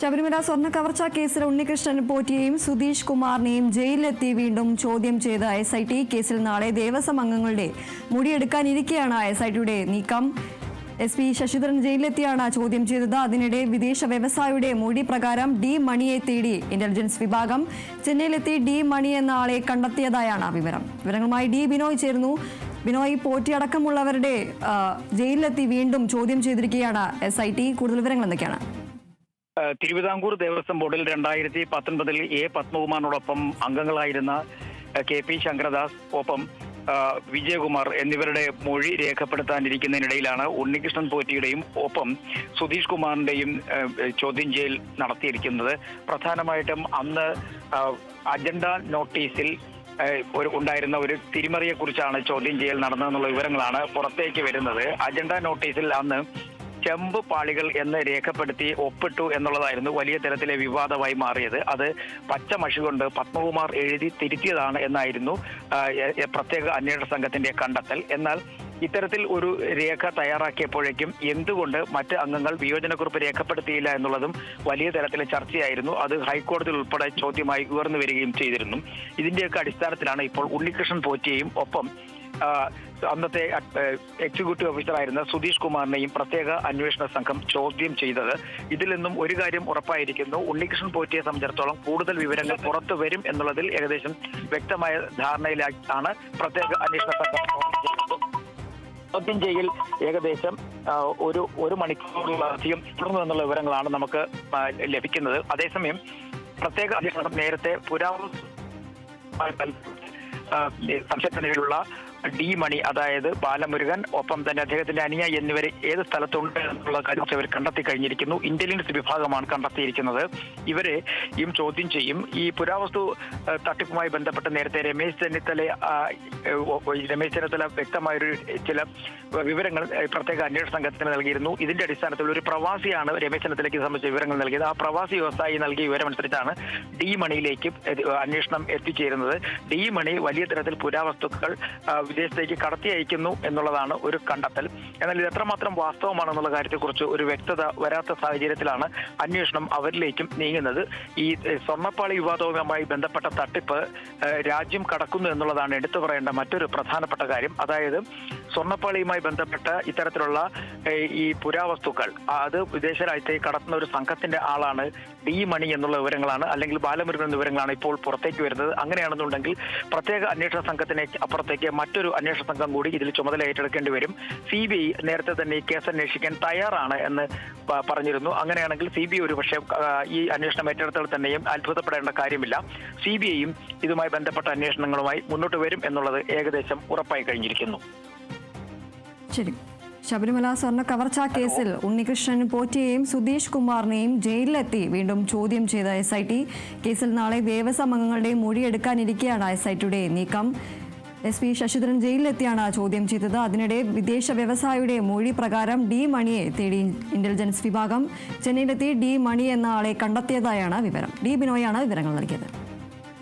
ശബരിമല സ്വർണ കവർച്ച കേസിൽ ഉണ്ണികൃഷ്ണൻ പോറ്റിയെയും സുധീഷ് കുമാറിനെയും ജയിലിലെത്തി വീണ്ടും ചോദ്യം ചെയ്ത എസ് ഐ ടി കേസിൽ നാളെ ദേവസ്വം അംഗങ്ങളുടെ മുടിയെടുക്കാനിരിക്കെയാണ് എസ് ഐ ടിയുടെ നീക്കം. എസ് പി ശശിധരൻ ജയിലിലെത്തിയാണ് ചോദ്യം ചെയ്തത്. അതിനിടെ വിദേശ വ്യവസായിയുടെ മൊഴി പ്രകാരം ഡി മണിയെ തേടി ഇന്റലിജൻസ് വിഭാഗം. ചെന്നൈയിലെത്തി ഡി മണി എന്ന ആളെ കണ്ടെത്തിയതായാണ് വിവരം. വിവരങ്ങളുമായി ഡി ബിനോയ് ചേർന്നു ബിനോയ് പോറ്റി അടക്കമുള്ളവരുടെ ജയിലിലെത്തി വീണ്ടും ചോദ്യം ചെയ്തിരിക്കുകയാണ് എസ് ഐ ടി കൂടുതൽ വിവരങ്ങൾ എന്തൊക്കെയാണ്? തിരുവിതാംകൂർ ദേവസ്വം ബോർഡിൽ രണ്ടായിരത്തി പത്തൊൻപതിൽ എ പത്മകുമാറിനോടൊപ്പം അംഗങ്ങളായിരുന്ന കെ പി ശങ്കരദാസ് ഒപ്പം വിജയകുമാർ എന്നിവരുടെ മൊഴി രേഖപ്പെടുത്താനിരിക്കുന്നതിനിടയിലാണ് ഉണ്ണികൃഷ്ണൻ പോറ്റിയുടെയും ഒപ്പം സുധീഷ് കുമാറിന്റെയും ചോദ്യം ചെയ്യൽ നടത്തിയിരിക്കുന്നത്. പ്രധാനമായിട്ടും അന്ന് അജണ്ട നോട്ടീസിൽ ഒരു ഉണ്ടായിരുന്ന ഒരു തിരിമറിയെക്കുറിച്ചാണ് ചോദ്യം ചെയ്യൽ നടന്നതെന്നുള്ള വിവരങ്ങളാണ് പുറത്തേക്ക് വരുന്നത്. അജണ്ട നോട്ടീസിൽ അന്ന് ചെമ്പ് പാളികൾ എന്ന് രേഖപ്പെടുത്തി ഒപ്പിട്ടു എന്നുള്ളതായിരുന്നു വലിയ തരത്തിലെ വിവാദമായി മാറിയത്. അത് പച്ച മഷി കൊണ്ട് പത്മകുമാർ എഴുതി തിരുത്തിയതാണ് എന്നായിരുന്നു പ്രത്യേക അന്വേഷണ സംഘത്തിന്റെ കണ്ടെത്തൽ. എന്നാൽ ഇത്തരത്തിൽ ഒരു രേഖ തയ്യാറാക്കിയപ്പോഴേക്കും എന്തുകൊണ്ട് മറ്റ് അംഗങ്ങൾ വിയോജനക്കുറിപ്പ് രേഖപ്പെടുത്തിയില്ല എന്നുള്ളതും വലിയ തരത്തിലെ ചർച്ചയായിരുന്നു. അത് ഹൈക്കോടതി ഉൾപ്പെടെ ചോദ്യമായി ഉയർന്നു വരികയും ചെയ്തിരുന്നു. ഇതിന്റെയൊക്കെ അടിസ്ഥാനത്തിലാണ് ഇപ്പോൾ ഉണ്ണികൃഷ്ണൻ പോറ്റിയെയും ഒപ്പം അന്നത്തെ എക്സിക്യൂട്ടീവ് ഓഫീസറായിരുന്ന സുധീഷ് കുമാറിനെയും പ്രത്യേക അന്വേഷണ സംഘം ചോദ്യം ചെയ്തത് ഇതിൽ നിന്നും ഒരു കാര്യം ഉറപ്പായിരിക്കുന്നു ഉണ്ണികൃഷ്ണൻ പോറ്റിയെ സംബന്ധിച്ചിടത്തോളം കൂടുതൽ വിവരങ്ങൾ പുറത്തു വരും എന്നുള്ളതിൽ ഏകദേശം വ്യക്തമായ ധാരണയിലാണ് പ്രത്യേക അന്വേഷണ സംഘം ചോദ്യം. ചെയ്യൽ ഏകദേശം ഒരു ഒരു മണിക്കൂറിലധികം തുടർന്നു എന്നുള്ള വിവരങ്ങളാണ് നമുക്ക് ലഭിക്കുന്നത് അതേസമയം പ്രത്യേക അന്വേഷണം നേരത്തെ പുരാവസ്തു സംശയത്തിനിടയിലുള്ള ഡി മണി അതായത് ബാലമുരുകൻ ഒപ്പം തന്നെ അദ്ദേഹത്തിന്റെ അനിയ എന്നിവരെ ഏത് സ്ഥലത്തുണ്ട് എന്നുള്ള കാര്യം ഇവർ കണ്ടെത്തി കഴിഞ്ഞിരിക്കുന്നു. ഇന്റലിജൻസ് വിഭാഗമാണ് കണ്ടെത്തിയിരിക്കുന്നത്. ഇവരെ യും ചോദ്യം ചെയ്യും. ഈ പുരാവസ്തു തട്ടിപ്പുമായി ബന്ധപ്പെട്ട് നേരത്തെ രമേശ് ചെന്നിത്തല രമേശ് ചെന്നിത്തല വ്യക്തമായൊരു ചില വിവരങ്ങൾ പ്രത്യേക അന്വേഷണ സംഘത്തിന് നൽകിയിരുന്നു. ഇതിന്റെ അടിസ്ഥാനത്തിൽ ഒരു പ്രവാസിയാണ് രമേശ് ചെന്നിത്തലയ്ക്ക് സംബന്ധിച്ച വിവരങ്ങൾ നൽകിയത്. ആ പ്രവാസി വ്യവസായി നൽകിയ വിവരമനുസരിച്ചാണ് ഡി മണിയിലേക്ക് അന്വേഷണം എത്തിച്ചേരുന്നത്. ഡി മണി വലിയ തരത്തിൽ പുരാവസ്തുക്കൾ വിദേശത്തേക്ക് കടത്തി അയക്കുന്നു എന്നുള്ളതാണ് ഒരു കണ്ടെത്തൽ. എന്നാൽ ഇത് എത്രമാത്രം വാസ്തവമാണെന്നുള്ള കാര്യത്തെക്കുറിച്ച് ഒരു വ്യക്തത വരാത്ത സാഹചര്യത്തിലാണ് അന്വേഷണം അവരിലേക്കും നീങ്ങുന്നത്. ഈ സ്വർണപ്പാളി വിവാദവുമായി ബന്ധപ്പെട്ട തട്ടിപ്പ് രാജ്യം കടക്കുന്നു എന്നുള്ളതാണ് എടുത്തു പറയേണ്ട മറ്റൊരു പ്രധാനപ്പെട്ട കാര്യം. അതായത് സ്വർണപ്പാളിയുമായി ബന്ധപ്പെട്ട ഇത്തരത്തിലുള്ള ഈ പുരാവസ്തുക്കൾ അത് വിദേശ രാജ്യത്തേക്ക് കടത്തുന്ന ഒരു സംഘത്തിന്റെ ആളാണ് ഡി മണി എന്നുള്ള വിവരങ്ങളാണ് അല്ലെങ്കിൽ ബാലമുരുകൻ എന്ന വിവരങ്ങളാണ് ഇപ്പോൾ പുറത്തേക്ക് വരുന്നത്. അങ്ങനെയാണെന്നുണ്ടെങ്കിൽ പ്രത്യേക അന്വേഷണ സംഘത്തിന് അപ്പുറത്തേക്ക് മറ്റൊരു അന്വേഷണ സംഘം കൂടി ഇതിൽ ചുമതല ഏറ്റെടുക്കേണ്ടി വരും. സി ബി ഐ നേരത്തെ തന്നെ ഈ കേസ് അന്വേഷിക്കാൻ തയ്യാറാണ് എന്ന് പറഞ്ഞിരുന്നു. അങ്ങനെയാണെങ്കിൽ സി ബി ഐ ഒരു പക്ഷേ ഈ അന്വേഷണം ഏറ്റെടുത്താൽ തന്നെയും അത്ഭുതപ്പെടേണ്ട കാര്യമില്ല. സി ബി ഐയും ഇതുമായി ബന്ധപ്പെട്ട അന്വേഷണങ്ങളുമായി മുന്നോട്ട് വരും എന്നുള്ളത് ഏകദേശം ഉറപ്പായി കഴിഞ്ഞിരിക്കുന്നു. ശരി ശബരിമല സ്വർണ കവർച്ചാ കേസിൽ ഉണ്ണികൃഷ്ണൻ പോറ്റിയെയും സുധീഷ് കുമാറിനെയും ജയിലിലെത്തി. വീണ്ടും ചോദ്യം ചെയ്ത എസ് ഐ ടി കേസിൽ നാളെ ദേവസ്വം അംഗങ്ങളുടെ മൊഴിയെടുക്കാനിരിക്കെയാണ് എസ് ഐ ടിയുടെ നീക്കം. എസ് പി ശശിധരൻ ജയിലിലെത്തിയാണ് ചോദ്യം ചെയ്തത്. അതിനിടെ വിദേശ വ്യവസായിയുടെ മൊഴി പ്രകാരം ഡി മണിയെ തേടി ഇന്റലിജൻസ് വിഭാഗം. ചെന്നൈയിലെത്തി ഡി മണി എന്ന ആളെ കണ്ടെത്തിയതായാണ് വിവരം. ഡി ബിനോയാണ് വിവരങ്ങൾ നൽകിയത്.